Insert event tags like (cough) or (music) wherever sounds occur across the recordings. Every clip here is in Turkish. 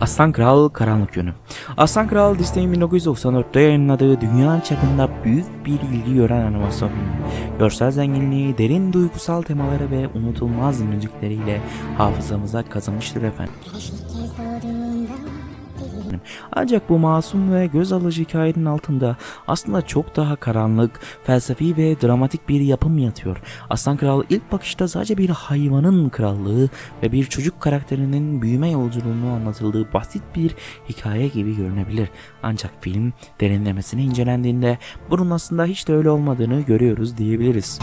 Aslan Kral Karanlık Yönü Aslan Kral Disney'in 1994'te yayınladığı dünya çapında büyük bir ilgi gören animasyon filmi. Görsel zenginliği, derin duygusal temaları ve unutulmaz müzikleriyle hafızamıza kazınmıştır efendim. Ancak bu masum ve göz alıcı hikayenin altında aslında çok daha karanlık, felsefi ve dramatik bir yapım yatıyor. Aslan Kral ilk bakışta sadece bir hayvanın krallığı ve bir çocuk karakterinin büyüme yolculuğunu anlatıldığı basit bir hikaye gibi görünebilir. Ancak film derinlemesine incelendiğinde bunun aslında hiç de öyle olmadığını görüyoruz diyebiliriz.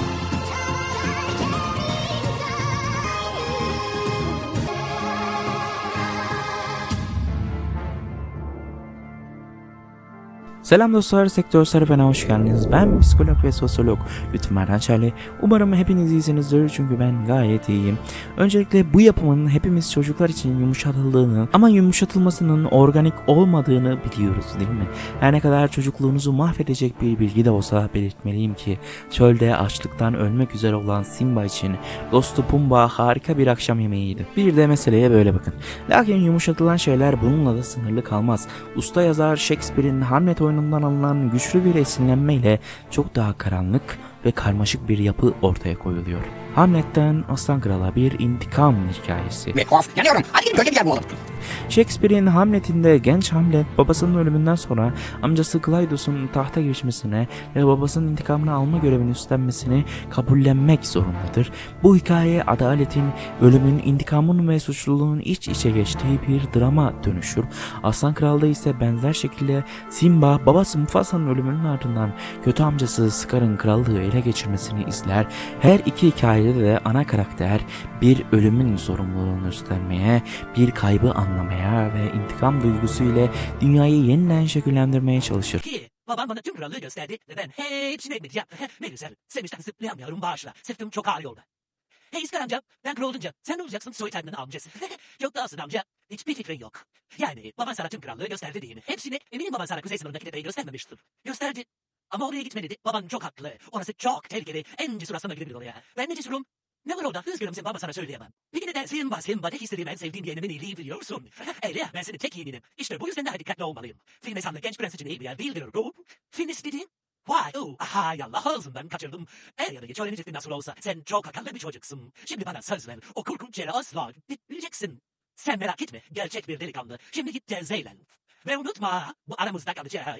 Selam dostlar, Sektör Serifen'e hoş geldiniz. Ben psikolog ve sosyolog Lütfü Merdan Çerli. Umarım hepiniz iyisinizdir çünkü ben gayet iyiyim. Öncelikle bu yapımın hepimiz çocuklar için yumuşatıldığını ama yumuşatılmasının organik olmadığını biliyoruz değil mi? Her ne kadar çocukluğunuzu mahvedecek bir bilgi de olsa belirtmeliyim ki çölde açlıktan ölmek üzere olan Simba için dostu Pumba harika bir akşam yemeğiydi. Bir de meseleye böyle bakın. Lakin yumuşatılan şeyler bununla da sınırlı kalmaz. Usta yazar Shakespeare'in Hamlet oyunundan alınan güçlü bir esinlenmeyle çok daha karanlık ve karmaşık bir yapı ortaya koyuluyor. Hamlet'ten Aslan Kral'a bir intikam hikayesi. Of yanıyorum. Hadi gidin gölge bir yer bulalım. Shakespeare'in Hamlet'inde genç Hamlet babasının ölümünden sonra amcası Cleidus'un tahta geçmesine ve babasının intikamını alma görevini üstlenmesini kabullenmek zorundadır. Bu hikaye adaletin, ölümün, intikamın ve suçluluğun iç içe geçtiği bir drama dönüşür. Aslan Kral'da ise benzer şekilde Simba babası Mufasa'nın ölümünün ardından kötü amcası Scar'ın krallığı ele geçirmesini izler. Her iki hikayede de ana karakter bir ölümün sorumluluğunu üstlenmeye, bir kaybı anlamaya ve intikam duygusu ile dünyayı yeniden şekillendirmeye çalışır. Ki babam bana tüm krallığı gösterdi ve ben hepsini etmedi yaptı. Ne güzel. Sevmişten zıplayamıyorum bağışla. Sırtım çok ağrıyor da. Hey İskar amca ben kral olunca sen ne olacaksın soytarının amcası. yok dahasın amca. Hiçbir fikrin yok. Yani baban sana tüm krallığı gösterdi değil mi? Hepsini eminim baban sana kuzey sınırındaki tepeyi göstermemiştir. Gösterdi. Ama oraya gitme dedi. Baban çok haklı. Orası çok tehlikeli. En cesur aslında gidebilir oraya. Ben ne cesurum? Ne var orada? Üzgünüm sen baba sana söyleyemem. Peki neden Simba Simba tek istediğim en sevdiğim yeğenimin iyiliği biliyorsun. (laughs) Öyle ya ben senin tek yeğeninim. İşte bu yüzden daha dikkatli olmalıyım. Film esanlı genç prens için iyi bir yer değildir o. Film istediğin Vay oh aha yallah ağzımdan kaçırdım. Er ya da geç öğrenecektin nasıl olsa. Sen çok akıllı bir çocuksun. Şimdi bana söz ver. O korkunç yere asla gitmeyeceksin. Sen merak etme. Gerçek bir delikanlı. Şimdi git gez eğlen. Ve unutma bu aramızda kalacak.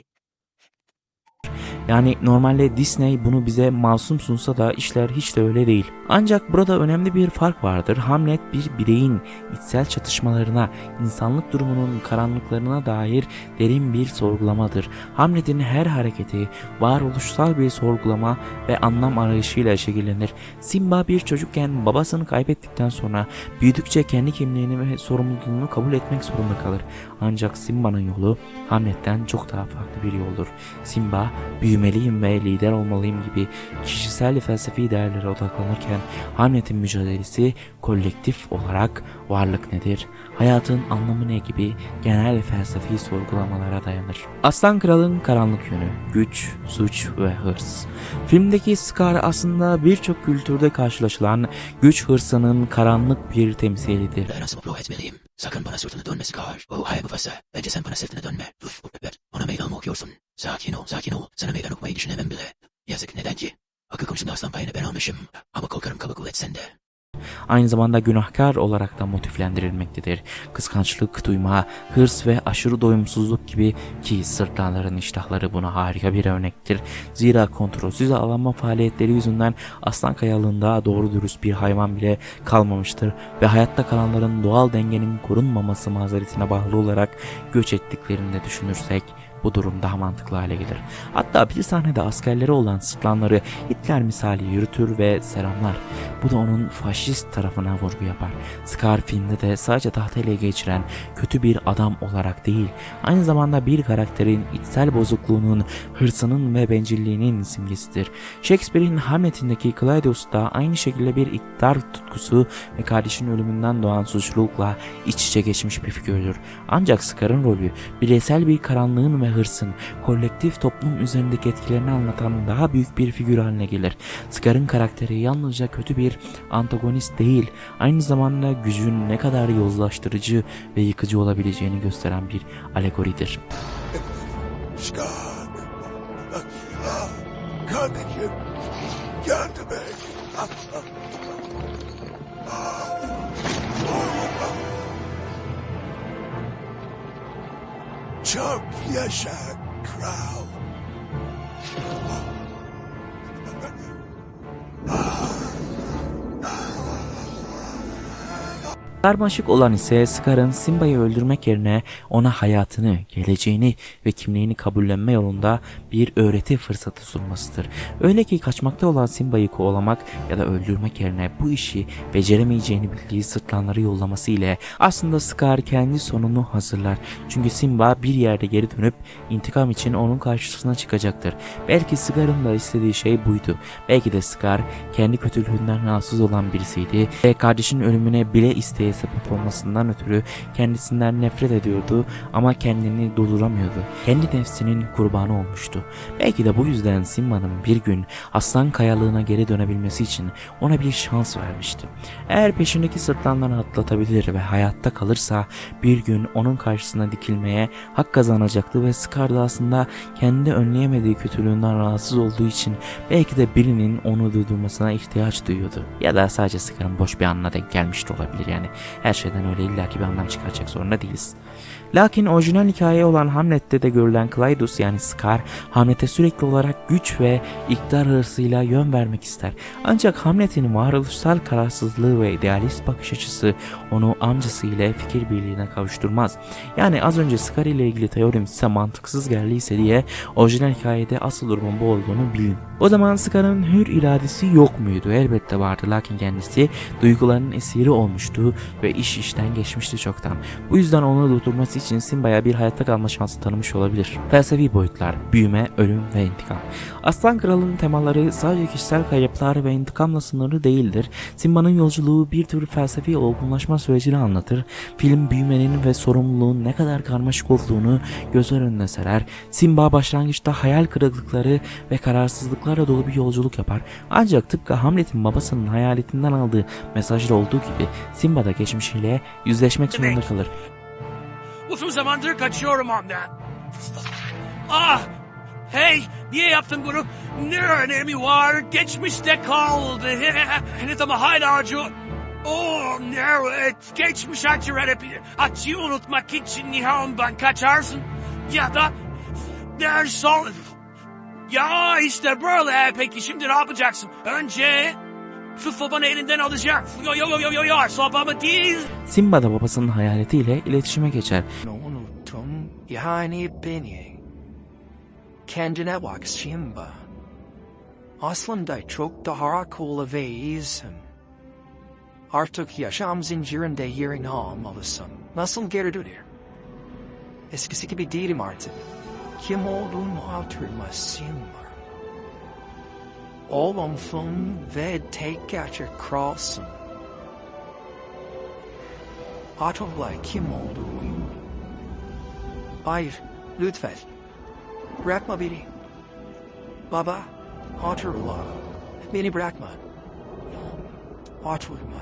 Yani normalde Disney bunu bize masum sunsa da işler hiç de öyle değil. Ancak burada önemli bir fark vardır. Hamlet bir bireyin içsel çatışmalarına, insanlık durumunun karanlıklarına dair derin bir sorgulamadır. Hamlet'in her hareketi varoluşsal bir sorgulama ve anlam arayışıyla şekillenir. Simba bir çocukken babasını kaybettikten sonra büyüdükçe kendi kimliğini ve sorumluluğunu kabul etmek zorunda kalır. Ancak Simba'nın yolu Hamlet'ten çok daha farklı bir yoldur. Simba büyümeliyim ve lider olmalıyım gibi kişisel felsefi değerlere odaklanırken Hamlet'in mücadelesi kolektif olarak varlık nedir, hayatın anlamı ne gibi genel felsefi sorgulamalara dayanır. Aslan Kral'ın karanlık yönü, güç, suç ve hırs. Filmdeki Scar aslında birçok kültürde karşılaşılan güç hırsının karanlık bir temsilidir. Ben nasıl mutlu etmeliyim? Sakın bana sırtını dönme Scar. Oh hayır Mufasa. Bence sen bana sırtını dönme. Evet. Ona meydan mı okuyorsun? Sakin ol, sakin ol. Sana meydan okumayı düşünemem bile. Yazık neden ki? Akıl konusunda aslan payını ben almışım. Ama korkarım kaba kuvvet sende. aynı zamanda günahkar olarak da motiflendirilmektedir. Kıskançlık duyma, hırs ve aşırı doyumsuzluk gibi ki sırtlanların iştahları buna harika bir örnektir. Zira kontrolsüz avlanma faaliyetleri yüzünden aslan kayalığında doğru dürüst bir hayvan bile kalmamıştır ve hayatta kalanların doğal dengenin korunmaması mazeretine bağlı olarak göç ettiklerini de düşünürsek bu durum daha mantıklı hale gelir. Hatta bir sahnede askerleri olan sırtlanları Hitler misali yürütür ve selamlar. Bu da onun faşist tarafına vurgu yapar. Scar filmde de sadece tahtı ele geçiren kötü bir adam olarak değil, aynı zamanda bir karakterin içsel bozukluğunun, hırsının ve bencilliğinin simgesidir. Shakespeare'in Hamlet'indeki Claudius da aynı şekilde bir iktidar tutkusu ve kardeşinin ölümünden doğan suçlulukla iç içe geçmiş bir figürdür. Ancak Scar'ın rolü bireysel bir karanlığın ve hırsın kolektif toplum üzerindeki etkilerini anlatan daha büyük bir figür haline gelir. Scar'ın karakteri yalnızca kötü bir antagonist değil, aynı zamanda gücün ne kadar yozlaştırıcı ve yıkıcı olabileceğini gösteren bir alegoridir. Scar. Kardeşim. Yardım et. Çok yaşa kral. Karmaşık olan ise Scar'ın Simba'yı öldürmek yerine ona hayatını, geleceğini ve kimliğini kabullenme yolunda bir öğreti fırsatı sunmasıdır. Öyle ki kaçmakta olan Simba'yı kovalamak ya da öldürmek yerine bu işi beceremeyeceğini bildiği sırtlanları yollaması ile aslında Scar kendi sonunu hazırlar. Çünkü Simba bir yerde geri dönüp intikam için onun karşısına çıkacaktır. Belki Scar'ın da istediği şey buydu. Belki de Scar kendi kötülüğünden rahatsız olan birisiydi ve kardeşinin ölümüne bile isteye sebep olmasından ötürü kendisinden nefret ediyordu ama kendini durduramıyordu. Kendi nefsinin kurbanı olmuştu. Belki de bu yüzden Simba'nın bir gün aslan kayalığına geri dönebilmesi için ona bir şans vermişti. Eğer peşindeki sırtlanları atlatabilir ve hayatta kalırsa bir gün onun karşısına dikilmeye hak kazanacaktı ve Scar da aslında kendi önleyemediği kötülüğünden rahatsız olduğu için belki de birinin onu durdurmasına ihtiyaç duyuyordu. Ya da sadece Scar'ın boş bir anına denk gelmiş olabilir yani. Her şeyden öyle illaki bir anlam çıkaracak zorunda değiliz. Lakin orijinal hikaye olan Hamlet'te de görülen Clytus yani Scar, Hamlet'e sürekli olarak güç ve iktidar hırsıyla yön vermek ister. Ancak Hamlet'in varoluşsal kararsızlığı ve idealist bakış açısı onu amcası ile fikir birliğine kavuşturmaz. Yani az önce Scar ile ilgili teorim size mantıksız geldiyse diye orijinal hikayede asıl durumun bu olduğunu bilin. O zaman Scar'ın hür iradesi yok muydu? Elbette vardı lakin kendisi duygularının esiri olmuştu ve iş işten geçmişti çoktan. Bu yüzden onu durdurması Simba'ya bir hayatta kalma şansı tanımış olabilir. Felsefi boyutlar, büyüme, ölüm ve intikam. Aslan Kralı'nın temaları sadece kişisel kayıplar ve intikamla sınırlı değildir. Simba'nın yolculuğu bir tür felsefi olgunlaşma sürecini anlatır. Film büyümenin ve sorumluluğun ne kadar karmaşık olduğunu gözler önüne serer. Simba başlangıçta hayal kırıklıkları ve kararsızlıklarla dolu bir yolculuk yapar. Ancak tıpkı Hamlet'in babasının hayaletinden aldığı mesajda olduğu gibi Simba da geçmişiyle yüzleşmek zorunda kalır. Uzun zamandır kaçıyorum ondan. Ah! Hey! Niye yaptın bunu? Ne önemi var? Geçmişte kaldı. (laughs) Henüz ama hala acı. Oh evet. Geçmiş acı hep. Acıyı unutmak için Nihon'dan kaçarsın. Ya da ders al. Ya işte böyle. Peki şimdi ne yapacaksın? Önce şu sobanı elinden alacak. Yo yo yo yo yo yo. Sobamı değil. Simba da babasının hayaletiyle iletişime geçer. unuttum yani beni. Kendine bak Simba. Aslında çok daha akıllı ve iyisin. Artık yaşam zincirinde yerini almalısın. Nasıl geri döner? Eskisi gibi değilim artık. Kim olduğunu hatırlama Simba. Oğlumsun ve tek gerçek kralsın. Hatırla kim olduğunu. Hayır, lütfen. Bırakma beni. Baba, hatırla. Beni bırakma. Hatırla.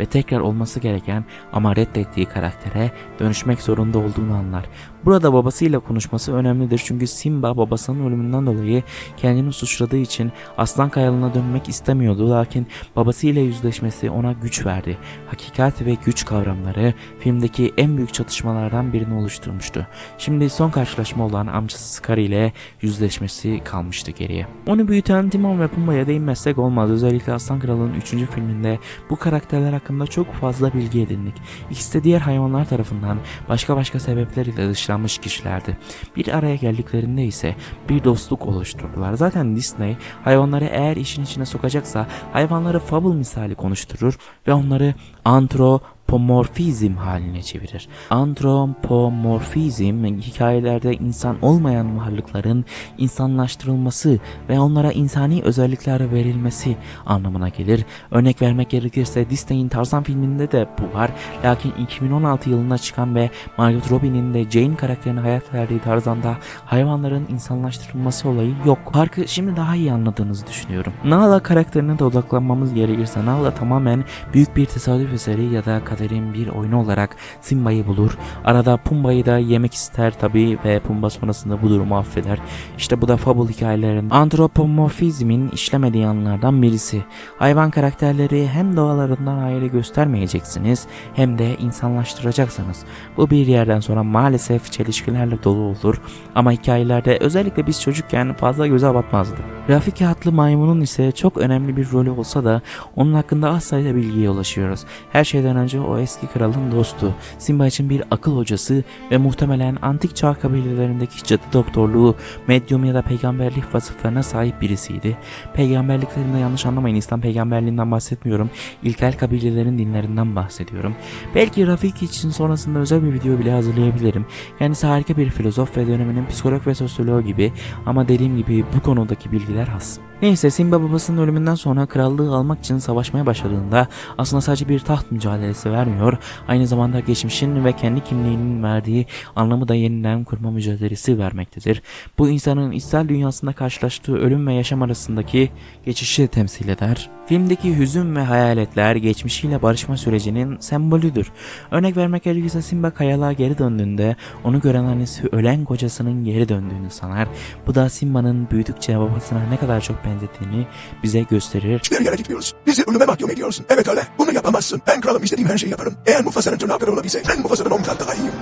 Ve tekrar olması gereken ama reddettiği karaktere dönüşmek zorunda olduğunu anlar. Burada babasıyla konuşması önemlidir çünkü Simba babasının ölümünden dolayı kendini suçladığı için Aslan Kayalı'na dönmek istemiyordu lakin babasıyla yüzleşmesi ona güç verdi. Hakikat ve güç kavramları filmdeki en büyük çatışmalardan birini oluşturmuştu. Şimdi son karşılaşma olan amcası Scar ile yüzleşmesi kalmıştı geriye. Onu büyüten Timon ve Pumba'ya değinmezsek olmaz. Özellikle Aslan Kralı'nın 3. filminde bu karakterler hakkında çok fazla bilgi edindik. İkisi de diğer hayvanlar tarafından başka başka sebepler ile dışlanmış kişilerdi. Bir araya geldiklerinde ise bir dostluk oluşturdular. Zaten Disney hayvanları eğer işin içine sokacaksa hayvanları fable misali konuşturur ve onları antro antropomorfizm haline çevirir. Antropomorfizm hikayelerde insan olmayan varlıkların insanlaştırılması ve onlara insani özellikler verilmesi anlamına gelir. Örnek vermek gerekirse Disney'in Tarzan filminde de bu var. Lakin 2016 yılında çıkan ve Margot Robbie'nin de Jane karakterine hayat verdiği Tarzan'da hayvanların insanlaştırılması olayı yok. Farkı şimdi daha iyi anladığınızı düşünüyorum. Nala karakterine de odaklanmamız gerekirse Nala tamamen büyük bir tesadüf eseri ya da kaderin bir oyunu olarak Simba'yı bulur. Arada Pumba'yı da yemek ister tabi ve Pumba sonrasında bu durumu affeder. İşte bu da Fable hikayelerinin antropomorfizmin işlemediği yanlardan birisi. Hayvan karakterleri hem doğalarından ayrı göstermeyeceksiniz hem de insanlaştıracaksınız. Bu bir yerden sonra maalesef çelişkilerle dolu olur ama hikayelerde özellikle biz çocukken fazla göze batmazdı. Grafik kağıtlı maymunun ise çok önemli bir rolü olsa da onun hakkında az sayıda bilgiye ulaşıyoruz. Her şeyden önce o eski kralın dostu, Simba için bir akıl hocası ve muhtemelen antik çağ kabilelerindeki cadı doktorluğu, medyum ya da peygamberlik vasıflarına sahip birisiydi. Peygamberliklerinde yanlış anlamayın İslam peygamberliğinden bahsetmiyorum. İlkel kabilelerin dinlerinden bahsediyorum. Belki Rafik için sonrasında özel bir video bile hazırlayabilirim. Kendisi harika bir filozof ve döneminin psikolog ve sosyoloğu gibi ama dediğim gibi bu konudaki bilgiler has. Neyse Simba babasının ölümünden sonra krallığı almak için savaşmaya başladığında aslında sadece bir taht mücadelesi vermiyor, aynı zamanda geçmişin ve kendi kimliğinin verdiği anlamı da yeniden kurma mücadelesi vermektedir. Bu insanın içsel dünyasında karşılaştığı ölüm ve yaşam arasındaki geçişi temsil eder. Filmdeki hüzün ve hayaletler geçmişiyle barışma sürecinin sembolüdür. Örnek vermek gerekirse Simba kayalığa geri döndüğünde onu gören annesi ölen kocasının geri döndüğünü sanar. Bu da Simba'nın büyüdükçe babasına ne kadar çok benzediğini bize gösterir. Bir yere gitmiyoruz. Bizi ölüme mahkum ediyorsun. Evet öyle. Bunu yapamazsın. Ben kralım istediğim her şeyi yaparım. Eğer Mufasa'nın tırnakları olabilse ben Mufasa'dan on kat daha iyiyim.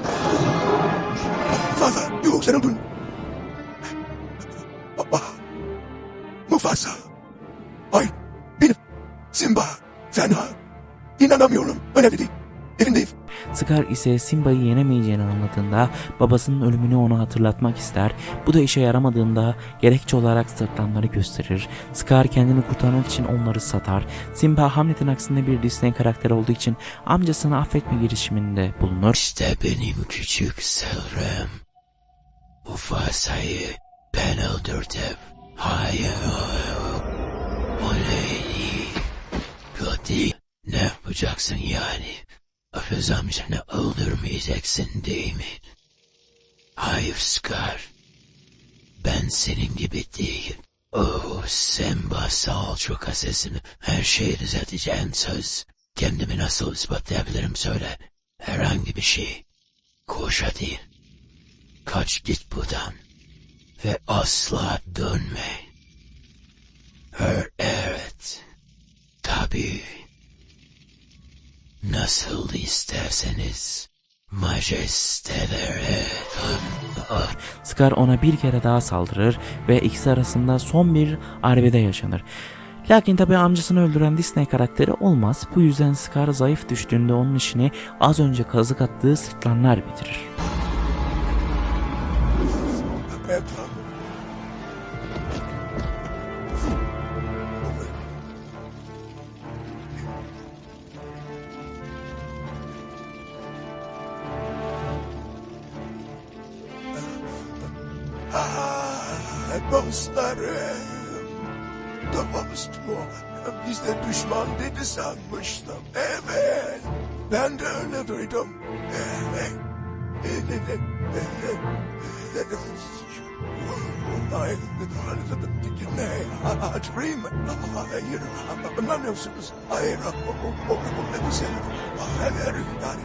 Mufasa. Yok sen öldün. Baba. Mufasa. Hayır. Simba. Fena. İnanamıyorum. Önemli değil. Evindeyim. Scar ise Simba'yı yenemeyeceğini anladığında babasının ölümünü ona hatırlatmak ister. Bu da işe yaramadığında gerekçe olarak sırtlanları gösterir. Scar kendini kurtarmak için onları satar. Simba Hamlet'in aksine bir Disney karakteri olduğu için amcasını affetme girişiminde bulunur. İşte benim küçük Selrem. Ufasa'yı ben öldürdüm. Hayır. O Kötü. Ne yapacaksın yani? Arız amcanı öldürmeyeceksin değil mi? Hayır Scar. Ben senin gibi değilim. Oh Simba çok azizim. Her şeyi düzelteceğim söz. Kendimi nasıl ispatlayabilirim söyle. Herhangi bir şey. Koş hadi. Kaç git buradan. Ve asla dönme. Her evet. Tabii. Nasıl isterseniz. Majesteleri. Ah, Scar ona bir kere daha saldırır ve ikisi arasında son bir arbede yaşanır. Lakin tabi amcasını öldüren Disney karakteri olmaz. Bu yüzden Scar zayıf düştüğünde onun işini az önce kazık attığı sırtlanlar bitirir. Dostlarım. Dostum. Biz de düşman dedi sanmıştım. Evet. Ben de öyle duydum. Evet. Ne? Hatırlayayım. Hayır, anlamıyorsunuz. Hayır, o, o, o, o, sen, hayır, yani,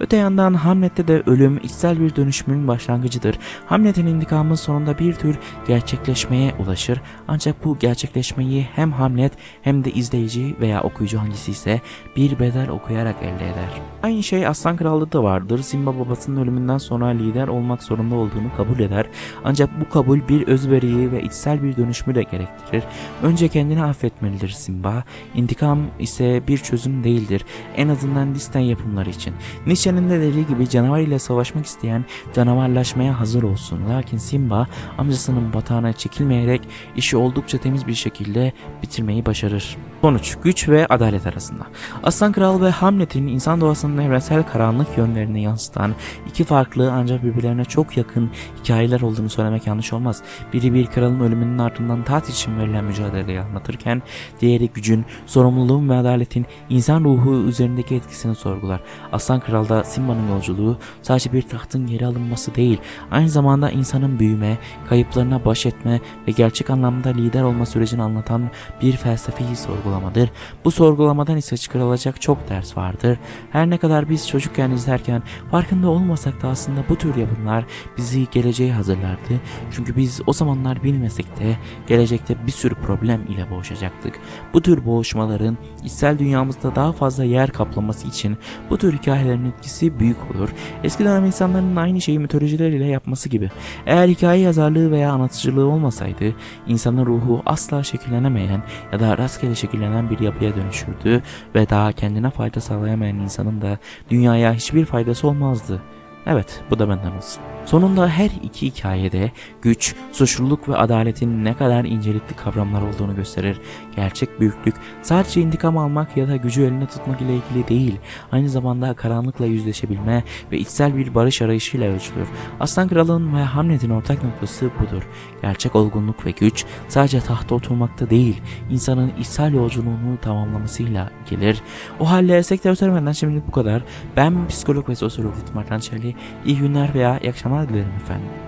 Öte yandan Hamlet'te de ölüm içsel bir dönüşümün başlangıcıdır. Hamlet'in intikamı sonunda bir tür gerçekleşmeye ulaşır. Ancak bu gerçekleşmeyi hem Hamlet hem de izleyici veya okuyucu hangisi ise bir bedel okuyarak elde eder. Aynı şey Aslan Krallığı da vardır. Simba babasının ölümünden sonra lider olmak zorunda olduğunu kabul eder. Ancak bu kabul bir özveriyi ve içsel bir dönüşümü de gerektirir. Önce kendini affetmelidir Simba. İntikam ise bir çözüm değildir. En azından Disney yapımları için. Nietzsche içerisinde dediği gibi canavar ile savaşmak isteyen canavarlaşmaya hazır olsun. Lakin Simba amcasının batağına çekilmeyerek işi oldukça temiz bir şekilde bitirmeyi başarır. Sonuç güç ve adalet arasında. Aslan Kral ve Hamlet'in insan doğasının evrensel karanlık yönlerini yansıtan iki farklı ancak birbirlerine çok yakın hikayeler olduğunu söylemek yanlış olmaz. Biri bir kralın ölümünün ardından taht için verilen mücadeleyi anlatırken diğeri gücün, sorumluluğun ve adaletin insan ruhu üzerindeki etkisini sorgular. Aslan Kral'da Simba'nın yolculuğu sadece bir tahtın geri alınması değil, aynı zamanda insanın büyüme, kayıplarına baş etme ve gerçek anlamda lider olma sürecini anlatan bir felsefi sorgulamadır. Bu sorgulamadan ise çıkarılacak çok ders vardır. Her ne kadar biz çocukken izlerken farkında olmasak da aslında bu tür yapımlar bizi geleceğe hazırlardı. Çünkü biz o zamanlar bilmesek de gelecekte bir sürü problem ile boğuşacaktık. Bu tür boğuşmaların içsel dünyamızda daha fazla yer kaplaması için bu tür hikayelerin etkisi büyük olur. Eski dönem insanların aynı şeyi mitolojiler ile yapması gibi. Eğer hikaye yazarlığı veya anlatıcılığı olmasaydı insanın ruhu asla şekillenemeyen ya da rastgele şekillenen bir yapıya dönüşürdü ve daha kendine fayda sağlayamayan insanın da dünyaya hiçbir faydası olmazdı. Evet, bu da benden olsun. Sonunda her iki hikayede güç, suçluluk ve adaletin ne kadar incelikli kavramlar olduğunu gösterir. Gerçek büyüklük sadece intikam almak ya da gücü eline tutmak ile ilgili değil, aynı zamanda karanlıkla yüzleşebilme ve içsel bir barış arayışıyla ölçülür. Aslan Kral'ın ve Hamlet'in ortak noktası budur. Gerçek olgunluk ve güç sadece tahta oturmakta değil, insanın içsel yolculuğunu tamamlamasıyla gelir. O halde sektör söylemeden şimdilik bu kadar. Ben psikolog ve sosyolog Martan Çeli. İyi günler veya iyi akşamlar dilerim efendim.